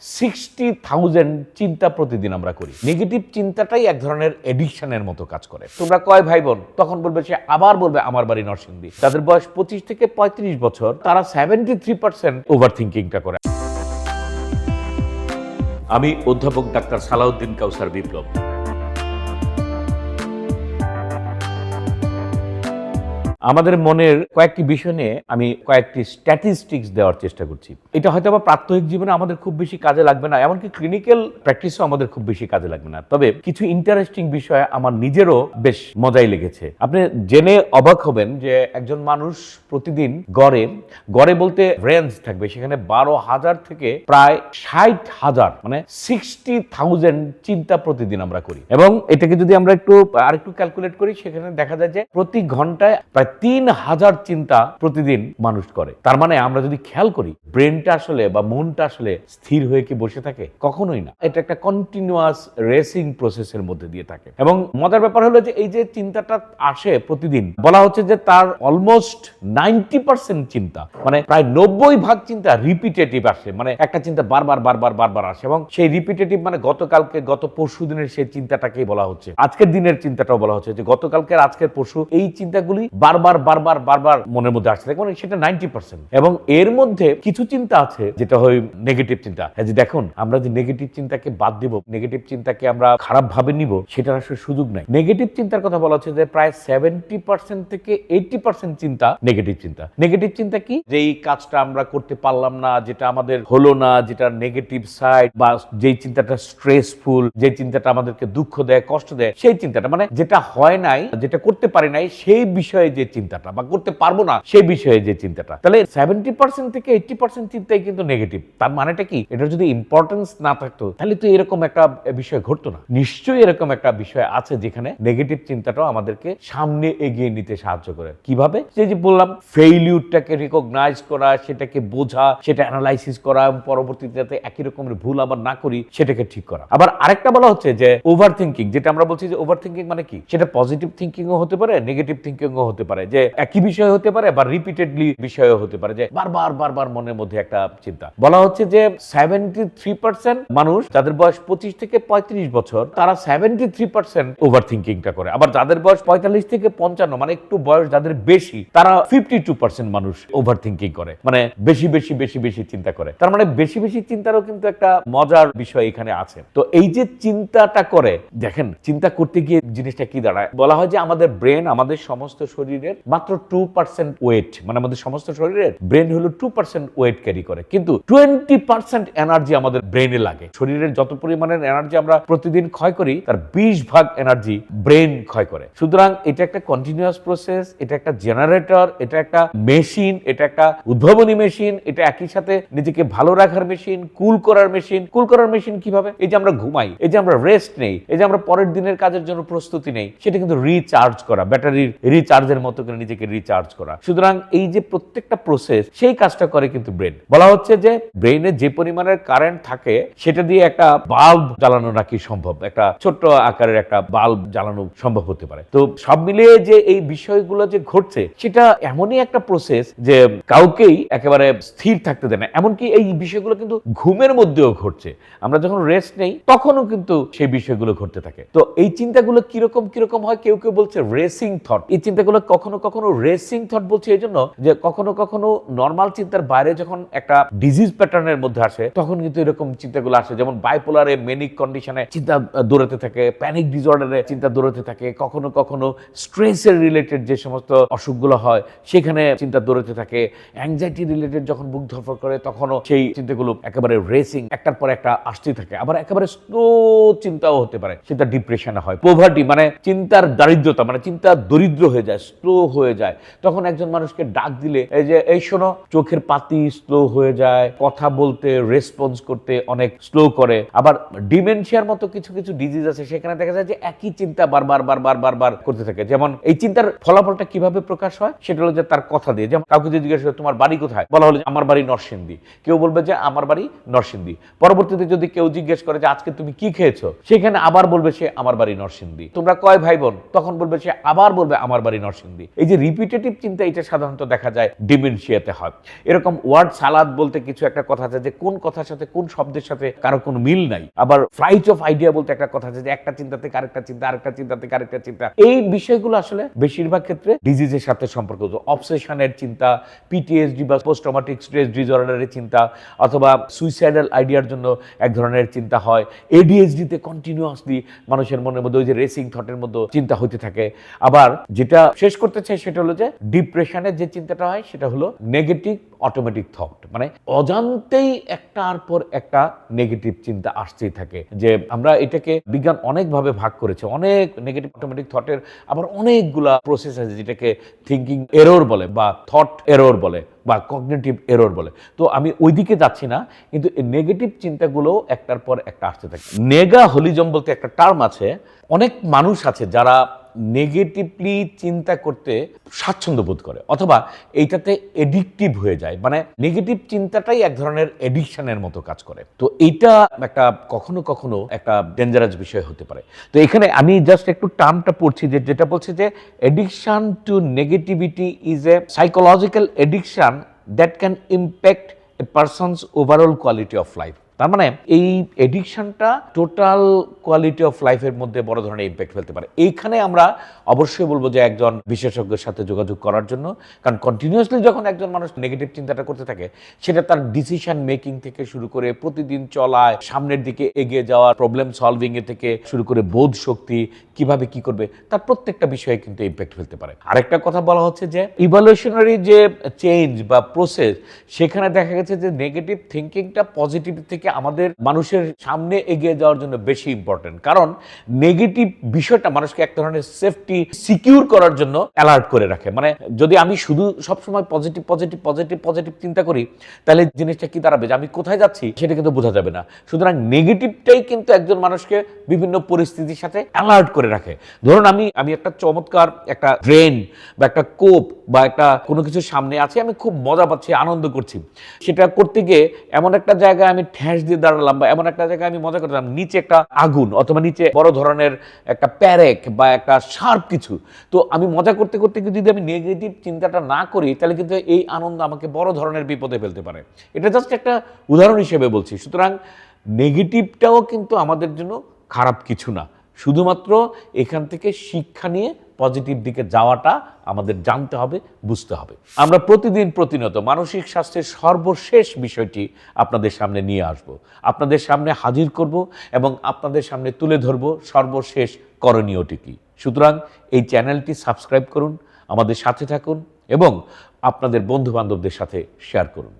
Sixty thousand চিন্তা প্রতিদিন আমরা করি। নেগেটিভ চিন্তাটাই এক ধরনের এডিকশনের মতো কাজ করে। তোমরা কয় ভাই বোন তখন বলবে সে আবার বলবে, আমার বাড়ি নরসিংদী। তাদের বয়স পঁচিশ থেকে পঁয়ত্রিশ বছর, তারা সেভেন্টি থ্রি পার্সেন্ট ওভার থিঙ্কিংটা করে। আমি অধ্যাপক ডাক্তার সালাউদ্দিন কাউসার বিপ্লব। আমাদের মনের কয়েকটি বিষয় নিয়ে আমি কয়েকটি স্ট্যাটিস্টিক্স দেওয়ার চেষ্টা করছি। এটা হয়তো আবার প্রাত্যহিক জীবনে আমাদের খুব বেশি কাজে লাগবে না, এমনকি ক্লিনিক্যাল প্র্যাকটিসও আমাদের খুব বেশি কাজে লাগবে না। তবে কিছু ইন্টারেস্টিং বিষয় আমার নিজেরও বেশ মজাই লেগেছে। আপনি জেনে অবাক হবেন যে একজন মানুষ প্রতিদিন গড়ে গড়ে বলতে রেঞ্জ থাকবে, সেখানে বারো হাজার থেকে প্রায় ষাট হাজার মানে সিক্সটি থাউজেন্ড চিন্তা প্রতিদিন আমরা করি। এবং এটাকে যদি আমরা একটু, আরেকটু ক্যালকুলেট করি, সেখানে দেখা যায় যে প্রতি ঘন্টায় প্রায় তিন হাজার চিন্তা প্রতিদিন মানুষ করে। তার মানে আমরা যদি খেয়াল করি, ব্রেনটা আসলে বা মনটা আসলে স্থির হয়ে কি বসে থাকে? কখনোই না। এটা একটা কন্টিনিউয়াস রেসিং প্রসেসের মধ্যে দিয়ে থাকে। এবং মজার ব্যাপার হলো যে এই যে চিন্তাটা আসে প্রতিদিন, বলা হচ্ছে যে তার অলমোস্ট নাইনটি পার্সেন্ট চিন্তা মানে প্রায় নব্বই ভাগ চিন্তা রিপিটেটিভ আসে। মানে একটা চিন্তা বারবার বারবার বারবার আসে এবং সেই রিপিটেটিভ মানে গতকালকে, গত পরশু দিনের সেই চিন্তাটাকেই বলা হচ্ছে। আজকের দিনের চিন্তাটাও বলা হচ্ছে যে গতকালকের, আজকের, পরশু এই চিন্তাগুলি বারবার বারবার বারবার মনের মধ্যে আসছে। দেখুন, সেটা নাইনটি পার্সেন্ট এবং এর মধ্যে কিছু চিন্তা আছে, যেটা হয় নেগেটিভ চিন্তা। যে দেখুন, আমরা যে নেগেটিভ চিন্তাকে বাদ দিব নেগেটিভ চিন্তাকে আমরা খারাপ ভাবে নিব, সেটার আসলে সুযোগ নাই। নেগেটিভ চিন্তার কথা বলা হচ্ছে যে প্রায় সেভেন্টি পার্সেন্ট থেকে এইটি পার্সেন্ট চিন্তা নেগেটিভ চিন্তা। নেগেটিভ চিন্তা কি? যে এই কাজটা আমরা করতে পারলাম না, যেটা আমাদের হলো না, যেটা নেগেটিভ সাইড বা যেই চিন্তাটা স্ট্রেসফুল যে চিন্তাটা আমাদেরকে দুঃখ দেয়, কষ্ট দেয়, সেই চিন্তাটা মানে যেটা হয় নাই, যেটা করতে পারি নাই, সেই বিষয়ে যে চিন্তাটা বা করতে পারব না সেই বিষয়ে যে চিন্তাটা। তাহলে সেভেন্টি পার্সেন্ট থেকে এইটি পার্সেন্ট চিন্তাই কিন্তু নেগেটিভ তার মানেটা কি? এটা যদি ইম্পর্টেন্স না থাকতো, তাহলে তো এরকম একটা বিষয় ঘটতো না। নিশ্চয়ই এরকম একটা বিষয় আছে যেখানে নেগেটিভ চিন্তাটাও আমাদেরকে সামনে এগিয়ে নিতে সাহায্য করে। কীভাবে? যে যে বললাম ফেইলিউরটাকে রিকগনাইজ করা, সেটাকে বোঝা, সেটা অ্যানালাইসিস করা, এবং পরবর্তীতে যাতে একই রকমের ভুল আবার না করি, সেটাকে ঠিক করা। আবার আরেকটা বলা হচ্ছে যে ওভার থিঙ্কিং যেটা আমরা বলছি যে ওভার থিঙ্কিং মানে কি? সেটা পজিটিভ থিঙ্কিংও হতে পারে নেগেটিভ থিঙ্কিংও হতে পারে। যে একই বিষয় হতে পারে বা রিপিটেডলি বিষয়ও হতে পারে, যে বারবার বারবার মনের মধ্যে একটা চিন্তা। বলা হচ্ছে যে সেভেন্টি থ্রি পার্সেন্ট মানুষ যাদের বয়স পঁচিশ থেকে পঁয়ত্রিশ বছর, তারা সেভেন্টি থ্রি পার্সেন্ট ওভার থিঙ্কিংটা করে। আবার যাদের বয়স পঁয়তাল্লিশ থেকে পঞ্চান্ন মানে একটু বয়স যাদের বেশি, তারা ফিফটি টু পার্সেন্ট মানুষ ওভার থিঙ্কিং করে মানে বেশি বেশি বেশি বেশি চিন্তা করে। তার মানে বেশি বেশি চিন্তারও কিন্তু একটা মজার বিষয় এখানে আছে। তো এই যে চিন্তাটা করে, দেখেন, চিন্তা করতে গিয়ে জিনিসটা কি দাঁড়ায়? বলা হয় যে আমাদের ব্রেন আমাদের সমস্ত শরীরের মাত্র টু পার্সেন্ট ওয়েট মানে আমাদের সমস্ত শরীরের ব্রেন হলো টু পার্সেন্ট ওয়েট ক্যারি করে। কিন্তু টোয়েন্টি পার্সেন্ট এনার্জি আমাদের ব্রেনে লাগে। শরীরের যত পরিমাণের এনার্জি আমরা প্রতিদিন ক্ষয় করি, তার বিশ ভাগ এনার্জি ব্রেন ক্ষয় করে। সুতরাং এটা একটা কন্টিনিউয়াস প্রসেস এটা একটা জেনারেটর এটা একটা মেশিন এটা একটা উদ্ভাবনী মেশিন এটা একই সাথে নিজেকে ভালো রাখার মেশিন কুল করার মেশিন কুল করার মেশিন কীভাবে? এই যে আমরা ঘুমাই, এই যে আমরা রেস্ট নেই, এই যে আমরা পরের দিনের কাজের জন্য প্রস্তুতি নেই, সেটা কিন্তু রিচার্জ করা ব্যাটারির রিচার্জের মতো করে নিজেকে রিচার্জ করা। সুতরাং এই যে প্রত্যেকটা প্রসেস সেই কাজটা করে কিন্তু ব্রেন বলা হচ্ছে যে ব্রেনে যে পরিমাণের কারেন্ট থাকে, সেটা দিয়ে একটা বাল্ব জ্বালানো নাকি সম্ভব? একটা ছোট্ট আকারের একটা বাল্ব জ্বালানো সম্ভব হতে পারে। তো সব মিলিয়ে যে এই বিষয়গুলো যে ঘটছে, সেটা এমনই একটা প্রসেস যে কাউকেই একেবারে স্থির থাকতে দেয় না। এমনকি এই বিষয়গুলো কিন্তু ঘুমের মধ্যেও ঘটছে। আমরা যখন রেস্ট নেই, তখনও কিন্তু সেই বিষয়গুলো ঘটতে থাকে। তো এই চিন্তাগুলো কীরকম কীরকম হয়? কেউ কেউ বলছে রেসিং থট এই চিন্তাগুলো কখনো কখনো কখনো রেসিং থট বলছে এই জন্য যে কখনো কখনো নর্মাল চিন্তার বাইরে যখন একটা ডিজিজ প্যাটার্নের মধ্যে আসে, তখন কিন্তু এরকম চিন্তাগুলো আসে। যেমন বাইপোলারে মেনিক কন্ডিশনে চিন্তা দৌড়াতে থাকে প্যানিক ডিসঅর্ডারে চিন্তা দৌড়াতে থাকে, কখনো কখনো স্ট্রেসের রিলেটেড যে সমস্ত অসুখগুলো হয়, সেখানে চিন্তা দৌড়াতে থাকে। অ্যাংজাইটি রিলেটেড যখন বুক ধরফর করে, তখনও সেই চিন্তাগুলো একেবারে রেসিং একটার পর একটা আসতেই থাকে। আবার একেবারে স্লো চিন্তাও হতে পারে। সেটা ডিপ্রেশনে হয়। পোভার্টি মানে চিন্তার দারিদ্রতা মানে চিন্তা দরিদ্র হয়ে যায়। স্লো হয়ে যায়। তখন একজন মানুষকে ডাক দিলে, এই যে, এই শোনো। চোখের পাতি স্লো হয়ে যায়, কথা বলতে রেসপন্স করতে অনেক স্লো করে। আবার ডিমেনশিয়ার মতো কিছু কিছু ডিজিজ আছে, সেখানে দেখা যায় যে একই চিন্তা বারবার বারবার বারবার করতে থাকে। যেমন এই চিন্তার ফলাফলটা কীভাবে প্রকাশ হয়, সেটা হলো যে তার কথা দিয়ে। যেমন কাউকে যদি জিজ্ঞেস করে, তোমার বাড়ি কোথায়? বলা হলো আমার বাড়ি নরসিংদী। কেউ বলবে যে, আমার বাড়ি নরসিংদী। পরবর্তীতে যদি কেউ জিজ্ঞেস করে যে, আজকে তুমি কি খেয়েছো? সেখানে আবার বলবে সে, আমার বাড়ি নরসিংদী। তোমরা কয় ভাই বোন তখন বলবে সে, আবার বলবে, আমার বাড়ি নরসিংদী। এই যে রিপিটেটিভ চিন্তা, এটা সাধারণত দেখা যায় ডিমেনশিয়াতে হয়। এরকম ওয়ার্ড সালাদ বলতে কিছু একটা কথা আছে যে কোন কথার সাথে, কোন শব্দের সাথে কারও কোনো মিল নাই। আবার ফ্লাইট অফ আইডিয়া বলতে একটা কথা আছে যে একটা চিন্তা থেকে আরেকটা চিন্তা আরেকটা চিন্তা থেকে আরেকটা চিন্তা। এই বিষয়গুলো আসলে বেশিরভাগ ক্ষেত্রে ডিজিজের সাথে সম্পর্কিত অবসেশনের চিন্তা পিটিএসডি বা পোস্ট ট্রমাটিক স্ট্রেস ডিসঅর্ডারের চিন্তা, অথবা সুইসাইডাল আইডিয়ার জন্য এক ধরনের চিন্তা হয়। এডিএসডিতে কন্টিনিউয়াসলি মানুষের মনের মধ্যে ওই যে রেসিং থটের মধ্যে চিন্তা হইতে থাকে। আবার যেটা শেষ করতে চাই সেটা হলো যে ডিপ্রেশনের যে চিন্তাটা হয় সেটা হলো নেগেটিভ অটোমেটিক থট মানে অজান্তেই একটার পর একটা নেগেটিভ চিন্তা আসতেই থাকে যে আমরা এটাকে বিজ্ঞান অনেকভাবে ভাগ করেছে। অনেক নেগেটিভ অটোমেটিক থটের আবার অনেকগুলা প্রসেস আছে যেটাকে থিঙ্কিং এরর বলে বা থট এরর বলে বা কগনেটিভ এরর বলে। তো আমি ওইদিকে যাচ্ছি না, কিন্তু এই নেগেটিভ চিন্তাগুলো একটার পর একটা আসতে থাকে। নেগা হলিজম বলতে একটা টার্ম আছে। অনেক মানুষ আছে যারা নেগেটিভলি চিন্তা করতে স্বাচ্ছন্দ্য বোধ করে, অথবা এইটাতে এডিকটিভ হয়ে যায়। মানে নেগেটিভ চিন্তাটাই এক ধরনের এডিকশনের মতো কাজ করে। তো এইটা একটা কখনো কখনো একটা ডেঞ্জারাস বিষয় হতে পারে। তো এখানে আমি জাস্ট একটু টার্মটা পড়ছি যে, যেটা বলছে যে addiction to negativity is a psychological addiction that can impact a person's overall quality of life তার মানে এই এডিকশনটা টোটাল কোয়ালিটি অফ লাইফের মধ্যে বড় ধরনের ইম্প্যাক্ট ফেলতে পারে। এইখানে আমরা অবশ্যই বলব যে একজন বিশেষজ্ঞের সাথে যোগাযোগ করার জন্য, কারণ কন্টিনিউয়াসলি যখন একজন মানুষ নেগেটিভ চিন্তাটা করতে থাকে, সেটা তার ডিসিশন মেকিং থেকে শুরু করে প্রতিদিন চলায়, সামনের দিকে এগিয়ে যাওয়ার প্রবলেম সলভিং এ থেকে শুরু করে বোধ শক্তি, কীভাবে কি করবে, তার প্রত্যেকটা বিষয়ে কিন্তু ইম্প্যাক্ট ফেলতে পারে। আরেকটা কথা বলা হচ্ছে যে ইভলিউশনারি যে চেঞ্জ বা প্রসেস সেখানে দেখা গেছে যে নেগেটিভ থিঙ্কিংটা পজিটিভ থেকে আমাদের মানুষের সামনে এগিয়ে যাওয়ার জন্য বেশি ইম্পর্টেন্ট কারণ নেগেটিভ বিষয়টা মানুষকে এক ধরনের সেফটি সিকিউর করার জন্য অ্যালার্ট করে রাখে। মানে যদি আমি শুধু সবসময় পজিটিভ পজিটিভ পজিটিভ পজিটিভ চিন্তা করি, তাহলে জিনিসটা কি দাঁড়াবে? যে আমি কোথায় যাচ্ছি, সেটা কিন্তু বোঝা যাবে না। সুতরাং নেগেটিভটাই কিন্তু একজন মানুষকে বিভিন্ন পরিস্থিতির সাথে অ্যালার্ট করে রাখে। ধরুন আমি আমি একটা চমৎকার একটা ড্রেন বা একটা কোপ বা একটা কোনো কিছু সামনে আছে, আমি খুব মজা পাচ্ছি, আনন্দ করছি। সেটা করতে গিয়ে এমন একটা জায়গায় আমি ঠ্যাস দিয়ে দাঁড়ালাম বা এমন একটা জায়গায় আমি মজা করলাম নিচে একটা আগুন অথবা নিচে বড় ধরনের একটা প্যারেক বা একটা শার্প কিছু। তো আমি মজা করতে করতে যদি আমি নেগেটিভ চিন্তাটা না করি, তাহলে কিন্তু এই আনন্দ আমাকে বড় ধরনের বিপদে ফেলতে পারে। এটা জাস্ট একটা উদাহরণ হিসেবে বলছি। সুতরাং নেগেটিভটাও কিন্তু আমাদের জন্য খারাপ কিছু না। শুধুমাত্র এখান থেকে শিক্ষা নিয়ে পজিটিভ দিকে যাওয়াটা আমাদের জানতে হবে, বুঝতে হবে। আমরা প্রতিদিন প্রতিনিয়ত মানসিক স্বাস্থ্যের সর্বশেষ বিষয়টি আপনাদের সামনে নিয়ে আসব। আপনাদের সামনে হাজির করব এবং আপনাদের সামনে তুলে ধরব সর্বশেষ করণীয়টি কি। সুতরাং এই চ্যানেলটি সাবস্ক্রাইব করুন, আমাদের সাথে থাকুন এবং আপনাদের বন্ধু বান্ধবদের সাথে শেয়ার করুন।